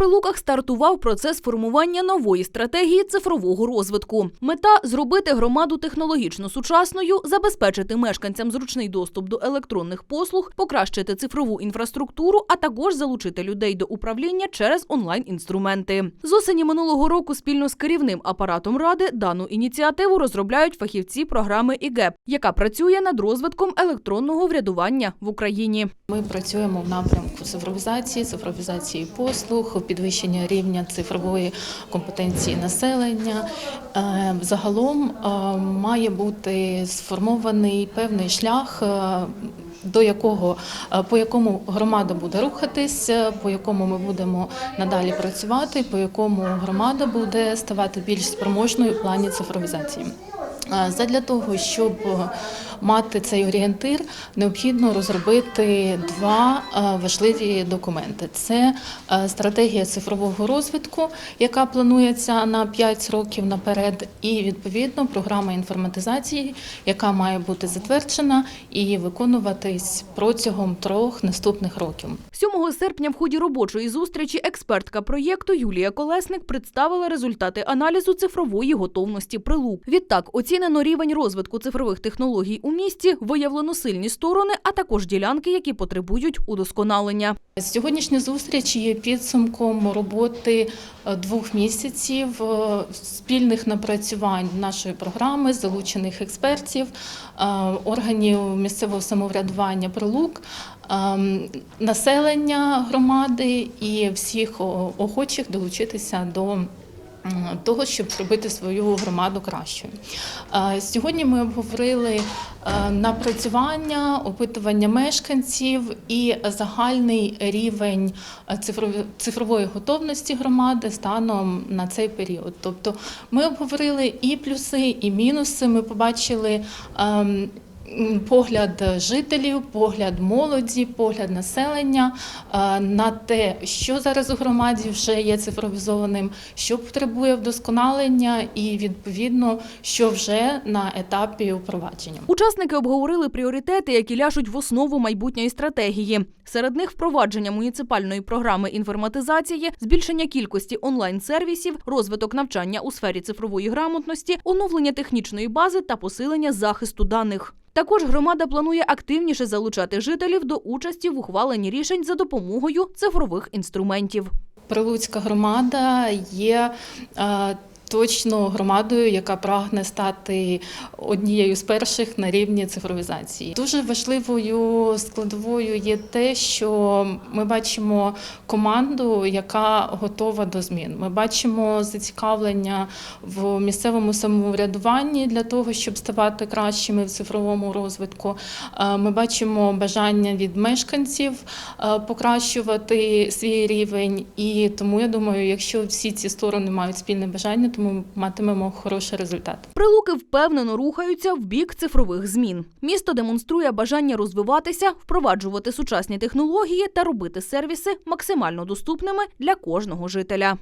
Прилуках стартував процес формування нової стратегії цифрового розвитку. Мета зробити громаду технологічно сучасною, забезпечити мешканцям зручний доступ до електронних послуг, покращити цифрову інфраструктуру, а також залучити людей до управління через онлайн-інструменти. З осені минулого року спільно з керівним апаратом ради дану ініціативу розробляють фахівці програми ІГЕП, яка працює над розвитком електронного врядування в Україні. Ми працюємо в напрямку цифровізації, цифровізації послуг, підвищення рівня цифрової компетенції населення. Е, Загалом е, має бути сформований певний шлях. е, До якого по якому громада буде рухатись, по якому ми будемо надалі працювати, по якому громада буде ставати більш спроможною в плані цифровізації. Задля того, щоб мати цей орієнтир, необхідно розробити два е, важливі документи: це е, стратегія цифрового розвитку, яка планується на 5 років наперед, і відповідно програма інформатизації, яка має бути затверджена і виконуватись протягом трьох наступних років. 7 серпня в ході робочої зустрічі експертка проєкту Юлія Колесник представила результати аналізу цифрової готовності прилук. Відтак оцінено рівень розвитку цифрових технологій у місті, виявлено сильні сторони, а також ділянки, які потребують удосконалення. Сьогоднішня зустріч є підсумком роботи е, двох місяців е, спільних напрацювань нашої програми, залучених експертів, е, органів місцевого самоврядування прилук, населення громади і всіх охочих долучитися до. Того, щоб зробити свою громаду кращою. Сьогодні ми обговорили напрацювання, опитування мешканців і загальний рівень е, цифрової готовності громади станом на цей період. Тобто ми обговорили і плюси, і мінуси. Ми побачили. Погляд жителів, погляд молоді, погляд населення е, на те, що зараз у громаді вже є цифровізованим, що потребує вдосконалення, і відповідно, що вже на етапі впровадження. Учасники обговорили пріоритети, які ляжуть в основу майбутньої стратегії. Серед них впровадження муніципальної програми інформатизації, збільшення кількості онлайн-сервісів, розвиток навчання у сфері цифрової грамотності, оновлення технічної бази та посилення захисту даних. Також громада планує активніше залучати жителів до участі в ухваленні рішень за допомогою цифрових інструментів. Прилуцька громада є е, точно громадою, яка прагне стати однією з перших на рівні цифровізації. Дуже важливою складовою є те, що ми бачимо команду, яка готова до змін. Ми бачимо зацікавлення в місцевому самоврядуванні для того, щоб ставати кращими в цифровому розвитку. Е, Ми бачимо бажання від мешканців е, покращувати свій рівень, і тому я думаю, якщо всі ці сторони мають спільне бажання, ми матимемо хороший результат. Прилуки впевнено рухаються в бік цифрових змін. Місто демонструє бажання розвиватися, впроваджувати сучасні технології та робити сервіси максимально доступними для кожного жителя.